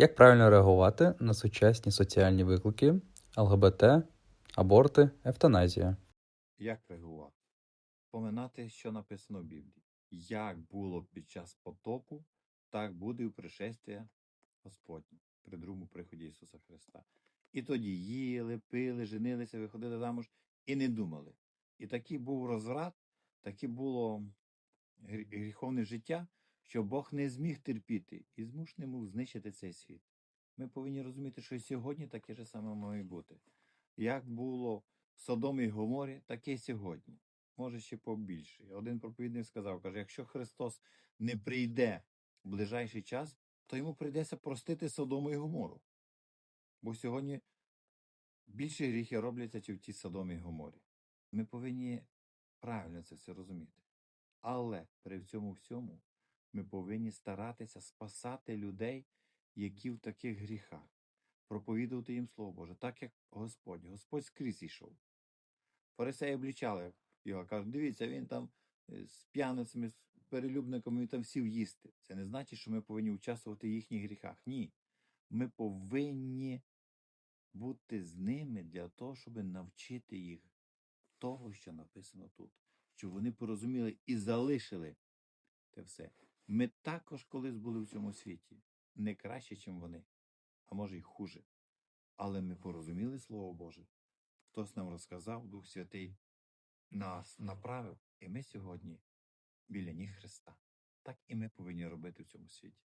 Як правильно реагувати на сучасні соціальні виклики, ЛГБТ, аборти, евтаназія? Як реагувати? Поминати, що написано в Біблії. Як було під час потопу, так буде і пришестя Господнє при другому приході Ісуса Христа. І тоді їли, пили, женилися, виходили замуж і не думали. І такий був розврат, таке було гріховне життя, що Бог не зміг терпіти і змушений був знищити цей світ. Ми повинні розуміти, що і сьогодні таке ж саме має бути. Як було в Содомі і Гоморі, таке й сьогодні. Може ще побільше. Один проповідник сказав, каже, якщо Христос не прийде в ближайший час, то йому прийдеться простити Содому і Гомору. Бо сьогодні більше гріхи робляться, чи в тій Содомі і Гоморі. Ми повинні правильно це все розуміти. Але при цьому всьому ми повинні старатися спасати людей, які в таких гріхах, проповідувати їм Слово Боже, так як Господь. Господь скрізь йшов. Фарисеї облічали його, кажуть, дивіться, він там е, з п'яницями, з перелюбниками, він там сів їсти. Це не значить, що ми повинні участвувати в їхніх гріхах. Ні. Ми повинні бути з ними для того, щоб навчити їх того, що написано тут, щоб вони порозуміли і залишили те все. Ми також колись були в цьому світі не краще, ніж вони, а може й хуже. Але ми порозуміли Слово Боже. Хтось нам розказав, Дух Святий нас направив, і ми сьогодні біля ніг Христа. Так і ми повинні робити в цьому світі.